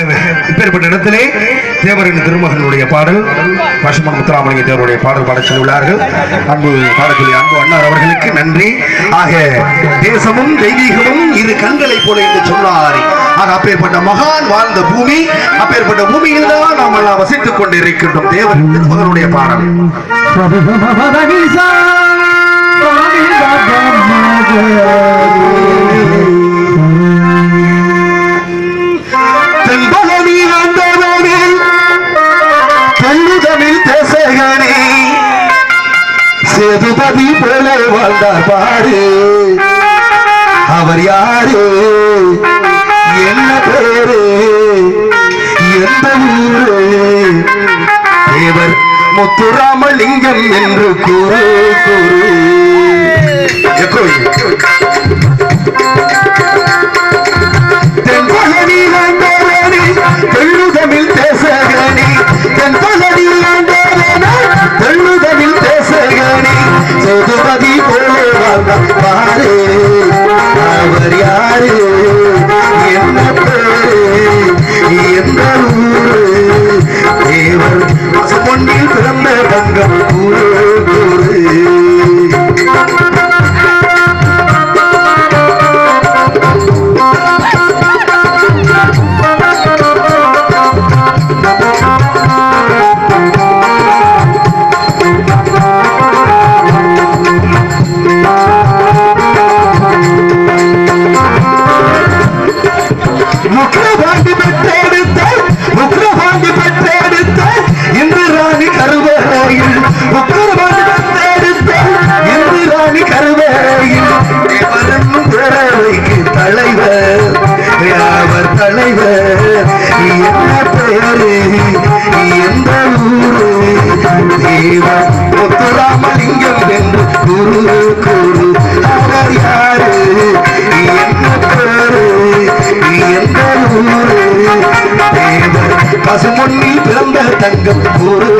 இப்பேற்பட்ட இடத்திலே தேவரின் திருமகனுடைய பாடல் பசுமன் முத்துராமலிங்க தேவருடைய பாடல் பாடச் உள்ளார்கள் அன்பு பாடக்கூடிய அன்பு அண்ணார் அவர்களுக்கு நன்றி. ஆக தேசமும் தெய்வீகமும் இரு கண்களைப் போல என்று சொன்னார். ஆக அப்பேற்பட்ட மகான் வாழ்ந்த பூமி அப்பேற்பட்ட பூமியில் தான் நாம் எல்லாம் வசித்துக் கொண்டிருக்கின்றோம். தேவரின் திருமகனுடைய பாடல். தென்பகனி தெல்லுதமிழ் தேசகனே சேதுபதி போல வாழ்ந்தார் பாரு அவர் யாரு? என்ன பேரு? எந்த ஊரு? தேவர் முத்துராமலிங்கம் என்று கூறு கூறு. தலைவர் என்ன பெயரு எந்த ஊரு? தேவர் முத்துராமலிங்கம் என்று குரு குரு அவர் யாரு? என்ன பேரு எந்த ஊரு? தேவர் பசுமொன்னில் பிறந்த தங்கம் குரு